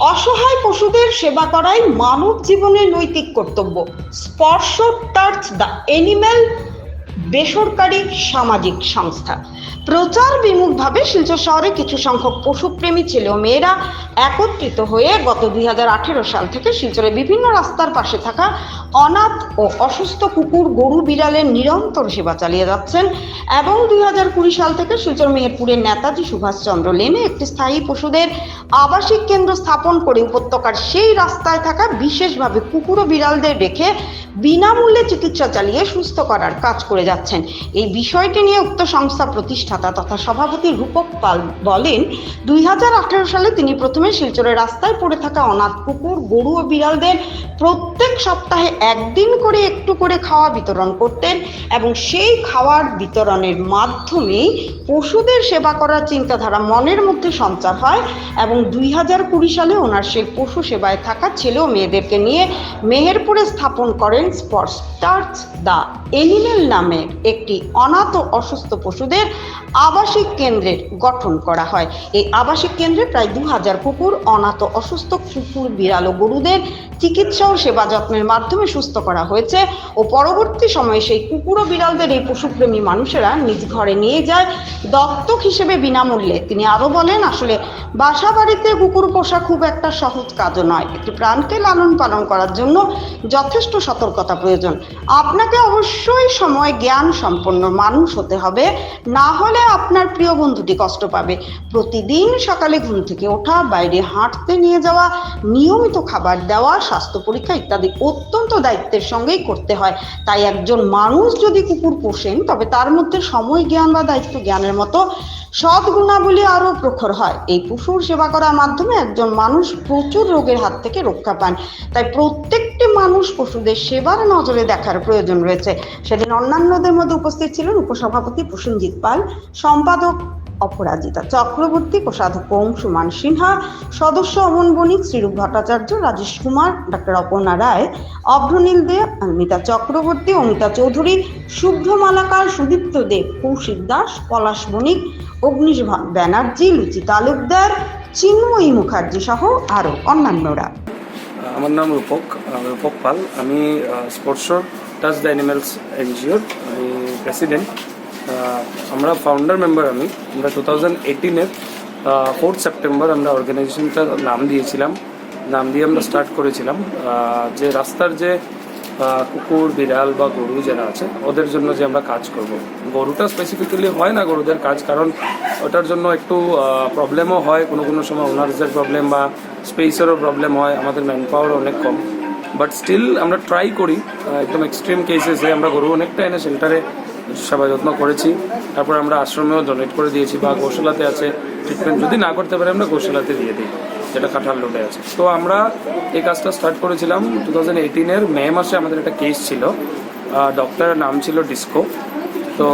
অসহায় পশুদের সেবা করাই মানব জীবনের নৈতিক কর্তব্য। স্পর্শ টাচ দ্য এনিম্যাল বেসরকারি সামাজিক সংস্থা। প্রচার বিমুখভাবে শিলচর শহরে কিছু সংখ্যক পশুপ্রেমী ছেলে ও মেয়েরা একত্রিত হয়ে গত দুই হাজার আঠেরো সাল থেকে শিলচরে বিভিন্ন রাস্তার পাশে থাকা অনাথ ও অসুস্থ কুকুর, গরু, বিড়ালের নিরন্তর সেবা চালিয়ে যাচ্ছেন এবং দুই হাজার কুড়ি সাল থেকে শিলচর মেহেরপুরের নেতাজি সুভাষচন্দ্র লেনে একটি স্থায়ী পশুদের আবাসিক কেন্দ্র স্থাপন করে উপত্যকার সেই রাস্তায় থাকা বিশেষভাবে কুকুর ও বিড়ালদের রেখে বিনামূল্যে চিকিৎসা চালিয়ে সুস্থ করার কাজ করে যাচ্ছেন। এই বিষয়টি নিয়ে উক্ত সংস্থা প্রতিষ্ঠাতা তথা সভাপতি রূপক পাল বলেন, দুই হাজার আঠেরো সালে তিনি প্রথমে শিলচরের রাস্তায় পড়ে থাকা অনাথ কুকুর, গরু ও বিড়ালদের প্রত্যেক সপ্তাহে একদিন করে একটু করে খাওয়া বিতরণ করতেন এবং সেই খাওয়ার বিতরণের মাধ্যমেই পশুদের সেবা করার চিন্তাধারা মনের মধ্যে সঞ্চার হয় এবং দুই হাজার কুড়ি সালে ওনার সেই পশু সেবায় থাকা ছেলে ও মেয়েদেরকে নিয়ে মেহেরপুরে স্থাপন করেন স্পটস্টার্স দ্য এনিমেল নামে একটি অনাথ ও অসুস্থ পশুদের আবাসিক কেন্দ্রের গঠন করা হয়। এই আবাসিক কেন্দ্রে প্রায় দু হাজার কুকুর, অনাথ অসুস্থ কুকুর, বিড়াল ও গরুদের চিকিৎসা ও সেবা যত্নের মাধ্যমে সুস্থ করা হয়েছে ও পরবর্তী সময়ে সেই কুকুর ও বিড়ালদের এই পশুপ্রেমী মানুষেরা নিজ ঘরে নিয়ে যায় দত্তক হিসেবে বিনামূল্যে। তিনি আরও বলেন, আসলে বাসা বাড়িতে কুকুর পোষা খুব একটা সহজ কাজও নয়। একটি প্রাণকে লালন পালন করার জন্য যথেষ্ট সতর্কতা প্রয়োজন। আপনাকে অবশ্যই সময়, জ্ঞান সম্পন্ন মানুষ হতে হবে। না হলে আপনার প্রিয় বন্ধুটি কষ্ট পাবে। প্রতিদিন সকালে ঘুম থেকে ওঠা, বাইরে হাঁটতে নিয়ে যাওয়া, নিয়মিত খাবার দেওয়া, স্বাস্থ্য পরীক্ষা ইত্যাদি অত্যন্ত দায়িত্বের সঙ্গেই করতে হয়। তাই একজন মানুষ যদি কুকুর পোষেন, তবে তার মধ্যে সময়, জ্ঞান বা দায়িত্ব জ্ঞানের মতো সৎ গুণাবলী আরও প্রখর হয়। এই পশুর সেবা করার মাধ্যমে একজন মানুষ প্রচুর রোগের হাত থেকে রক্ষা পান। তাই প্রত্যেকটি মানুষ পশুদের সেবার নজরে দেখার প্রয়োজন রয়েছে। সেদিন অন্যান্যদের মধ্যে উপস্থিত ছিলেন উপসভাপতি প্রসেনজিৎ পাল, সম্পাদক অপরাজিতা। চক্রবর্তী, কোষাধ্যক্ষ অংশুমান সিনহা, সদস্য অমন বণিক শ্রীরূপ ভট্টাচার্য, রাজেশ কুমার ডক্টর অপর্ণা রায়, অভ্রনীল দে, অমিতা চক্রবর্তী, অমিতা চৌধুরী শুভ্র মালাকার সুদীপ্ত দেব কৌশিক দাস, পলাশ বণিক অগ্নিশ ব্যানার্জি, লুচি তালুকদার, চিন্ময়ী মুখার্জি সহ আরও অন্যান্যরা। আমার নাম রূপক রূপক পাল। আমি স্পোর্টসর টাচ দ্য অ্যানিমেলস এনজিওর, আমি প্রেসিডেন্ট। আমরা ফাউন্ডার মেম্বার আমি। আমরা টু থাউজেন্ড এইটিনের ফোর্থ সেপ্টেম্বর আমরা অর্গানাইজেশনটা নাম দিয়েছিলাম। নাম দিয়ে আমরা স্টার্ট করেছিলাম। যে রাস্তার যে কুকুর, বিড়াল বা গরু যারা আছে, ওদের জন্য যে আমরা কাজ করব। গরুটা স্পেসিফিক্যালি হয় না গরুদের কাজ, কারণ ওটার জন্য একটু প্রবলেমও হয়। কোনো কোনো সময় ওনার্সদের প্রবলেম বা স্পেসেরও প্রবলেম হয়। আমাদের ম্যান পাওয়ার অনেক কম। বাট স্টিল আমরা ট্রাই করি একদম এক্সট্রিম কেসেসে আমরা গরু অনেকটা এনে শেল্টারে সেবা যত্ন করেছি। তারপর আমরা আশ্রমেও ডোনেট করে দিয়েছি বা গোশালাতে আছে ট্রিটমেন্ট যদি না করতে পারি, আমরা গোশালাতে দিয়ে দিই, যেটা কাঁঠাল রোডে আছে। তো আমরা এই কাজটা স্টার্ট করেছিলাম টু থাউজেন্ড এইটিনের মে মাসে আমাদের একটা কেস ছিল। ডক্টরের নাম ছিল ডিস্কো তো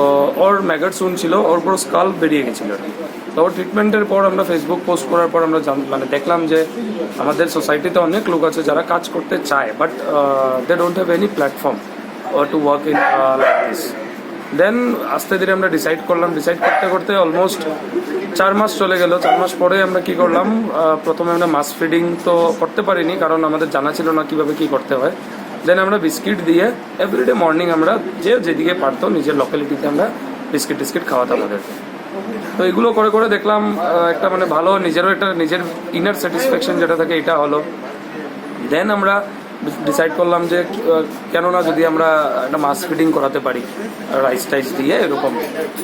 ওর ম্যাগাটসুন ছিল, ওর পুরো স্কাল বেরিয়ে গেছিল। তো ওর ট্রিটমেন্টের পর আমরা ফেসবুক পোস্ট করার পর আমরা মানে দেখলাম যে আমাদের সোসাইটিতে অনেক লোক আছে যারা কাজ করতে চায় but they don't have any platform to work in like this then আস্তে ধীরে আমরা ডিসাইড করলাম। ডিসাইড করতে করতে অলমোস্ট চার মাস চলে গেল। চার মাস পরে আমরা কি করলাম? প্রথমে আমরা মাস ফিডিং তো করতে পারিনি, কারণ আমাদের জানা ছিল না কীভাবে কি করতে হয়। দেন আমরা বিস্কিট দিয়ে এভরিডে মর্নিং আমরা যে যেদিকে পারতো নিজের লোকালিটিতে আমরা বিস্কিট টিস্কিট খাওয়াতাম ওদেরকে তো এগুলো করে করে দেখলাম একটা মানে ভালো নিজেরও একটা নিজের ইনার স্যাটিসফ্যাকশন যেটা থাকে, এটা হলো। দেন আমরা ডিসাইড করলাম যে কেননা যদি আমরা একটা মাস ফিডিং করাতে পারি রাইস টাইস দিয়ে এরকম।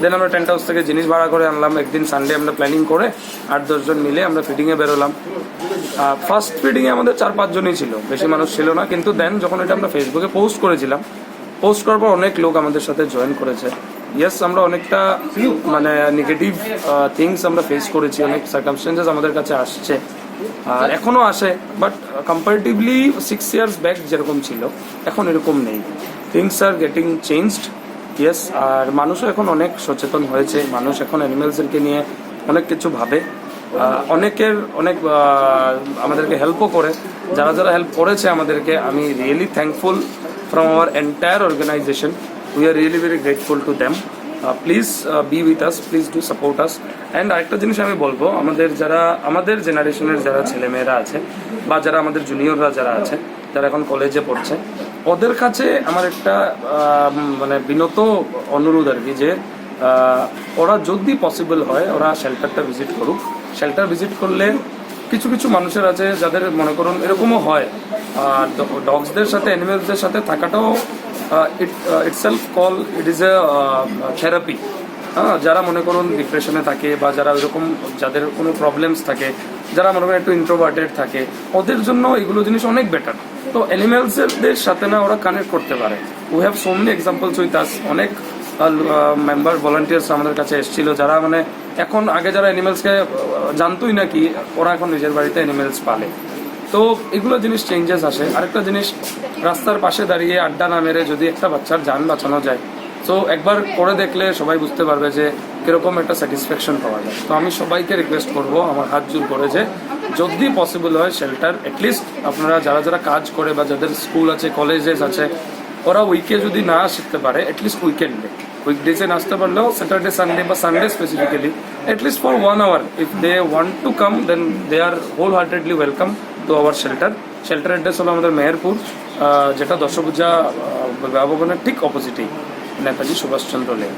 দেন আমরা টেন্ট হাউস থেকে জিনিস ভাড়া করে আনলাম। একদিন সানডে আমরা প্ল্যানিং করে আট দশজন মিলে আমরা ফিডিংয়ে বেরোলাম। ফার্স্ট ফিডিংয়ে আমাদের চার পাঁচজনই ছিল। বেশি মানুষ ছিল না। কিন্তু দেন যখন এটা আমরা ফেসবুকে পোস্ট করেছিলাম পোস্ট করার পর অনেক লোক আমাদের সাথে জয়েন করেছে। ইয়েস আমরা অনেকটা মানে নেগেটিভ থিংস আমরা ফেস করেছি। অনেক সার্কামস্টেন্সেস আমাদের কাছে আসছে। আর এখনও আসে but comparatively six years back যেরকম ছিল, এখন এরকম নেই। Things are getting changed yes আর মানুষও এখন অনেক সচেতন হয়েছে, মানুষ এখন অ্যানিমেলসদেরকে নিয়ে অনেক কিছু ভাবে। অনেকের, অনেক আমাদেরকে হেল্পও করে। যারা যারা হেল্প করেছে আমাদেরকে, আমি really thankful from our entire organisation we are really very grateful to them please be with us please do support us and আরেকটা জিনিস আমি বলব, আমাদের যারা, আমাদের জেনারেশনের যারা ছেলেমেয়েরা আছে, বা যারা আমাদের জুনিয়ররা যারা আছে, যারা এখন কলেজে পড়ছে, ওদের কাছে আমার একটা মানে বিনত অনুরোধ আর কি যে ওরা যদি পসিবল হয়, ওরা শেল্টারটা ভিজিট করুক। শেল্টার ভিজিট করলে কিছু কিছু মানুষের আছে যাদের মনে করুন এরকমও হয় ডগসদের সাথে অ্যানিমেলসদের সাথে থাকাটাও it itself call it is a therapy হ্যাঁ যারা মনে করুন ডিপ্রেশনে থাকে বা যারা ওইরকম যাদের কোনো প্রবলেমস থাকে, যারা মনে করেন একটু ইন্ট্রোভার্টেড থাকে, ওদের জন্য এগুলো জিনিস অনেক বেটার তো অ্যানিমেলসদের সাথে না ওরা কানেক্ট করতে পারে। We have so many examples with us অনেক মেম্বার ভলান্টিয়ার্স আমাদের কাছে এসেছিল, যারা মানে এখন আগে যারা অ্যানিমেলসকে জানতোই না কি ওরা এখন নিজের বাড়িতে অ্যানিমেলস পালে। তো এগুলো জিনিস চেঞ্জেস আসে। আরেকটা জিনিস, রাস্তার পাশে দাঁড়িয়ে আড্ডা না মেরে যদি একটা বাচ্চার যান বাঁচানো যায়, তো একবার করে দেখলে সবাই বুঝতে পারবে যে কীরকম একটা স্যাটিসফ্যাকশন পাওয়া যায়। তো আমি সবাইকে রিকোয়েস্ট করব, আমার হাত জোর করে যে যদি পসিবল হয় শেল্টার অ্যাটলিস্ট আপনারা যারা যারা কাজ করে বা যাদের স্কুল আছে কলেজেস আছে, ওরা উইকে যদি না শিখতে পারে অ্যাটলিস্ট উইকেন্ডে উইকডেজে না আসতে পারলেও স্যাটারডে সানডে বা Sunday specifically at least for one hour if they want to come then they are wholeheartedly welcome to our shelter shelter address হলো আমাদের মেহেরপুর যেটা দশভূজা আহ, ঠিক অপোজিটেই নেতাজি সুভাষচন্দ্র লেন।